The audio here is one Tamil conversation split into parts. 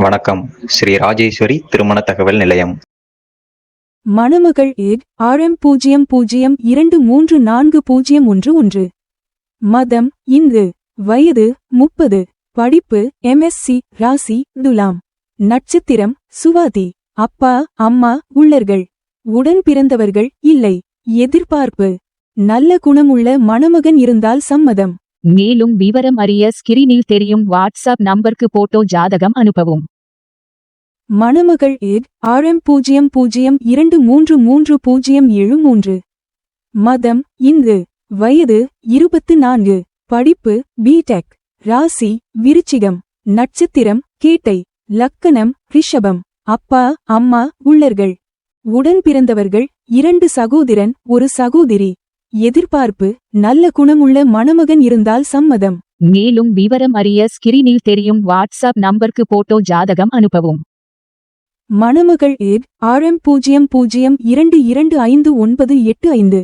வணக்கம். ஸ்ரீ ராஜேஸ்வரி திருமண தகவல் நிலையம். மணமகள் ஏட் ஆழம் பூஜ்ஜியம் பூஜ்ஜியம் இரண்டு மூன்று நான்கு பூஜ்ஜியம் ஒன்று ஒன்று. மதம் இந்து வயது முப்பது. படிப்பு எம்எஸ்சி ராசி துலாம். நட்சத்திரம் சுவாதி. அப்பா அம்மா உள்ளர்கள். உடன் பிறந்தவர்கள் இல்லை. எதிர்பார்ப்பு. நல்ல குணமுள்ள மணமகன் இருந்தால் சம்மதம். மேலும் விவரம் அறிய ஸ்கிரீனில் தெரியும் வாட்ஸ்அப் நம்பருக்கு போட்டோ ஜாதகம் அனுப்பவும். மணமகள் எட் ஆர்எம் பூஜ்ஜியம் பூஜ்ஜியம் இரண்டு மூன்று மூன்று பூஜ்ஜியம் ஏழு மூன்று. மதம் இந்து. வயது இருபத்து நான்கு. படிப்பு பிடெக் ராசி விருச்சிகம். நட்சத்திரம் கேட்டை. லக்கணம் ரிஷபம். அப்பா அம்மா உள்ளர்கள். உடன் பிறந்தவர்கள் இரண்டு சகோதரன் ஒரு சகோதரி. எதிர்பார்ப்பு நல்ல குணமுள்ள மணமகன் இருந்தால் சம்மதம். மேலும் விவரம் அறிய ஸ்கிரீனில் தெரியும் வாட்ஸ்அப் நம்பருக்கு போட்டோ ஜாதகம் அனுப்பவும். மணமகள் ஏட் ஆர்எம் பூஜ்ஜியம் பூஜ்ஜியம் இரண்டு இரண்டு ஐந்து ஒன்பது எட்டு ஐந்து.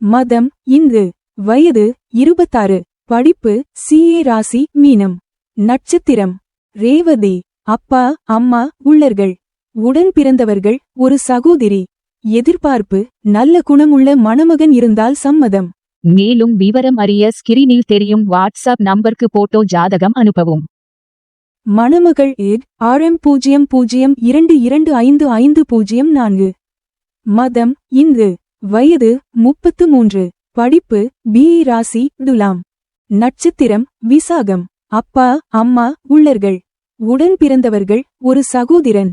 மதம் இந்து வயது இருபத்தாறு. படிப்பு சிஏ ராசி மீனம். நட்சத்திரம். ரேவதி. அப்பா அம்மா உள்ளர்கள். உடன் பிறந்தவர்கள் ஒரு சகோதரி. எதிர்பார்ப்பு நல்ல குணமுள்ள மணமகன் இருந்தால் சம்மதம். மேலும் விவரம் அறிய ஸ்கிரீனில் தெரியும் வாட்ஸ்அப் நம்பருக்கு போட்டோ ஜாதகம் அனுப்பவும். மணமகள் ஏட் ஆர்எம் பூஜ்ஜியம் பூஜ்ஜியம் இரண்டு இரண்டு ஐந்து ஐந்து பூஜ்ஜியம் நான்கு. மதம் இந்து. வயது முப்பத்து மூன்று. படிப்பு பிஇ ராசி துலாம். நட்சத்திரம் விசாகம். அப்பா அம்மா உள்ளர்கள். உடன் பிறந்தவர்கள் ஒரு சகோதரன்.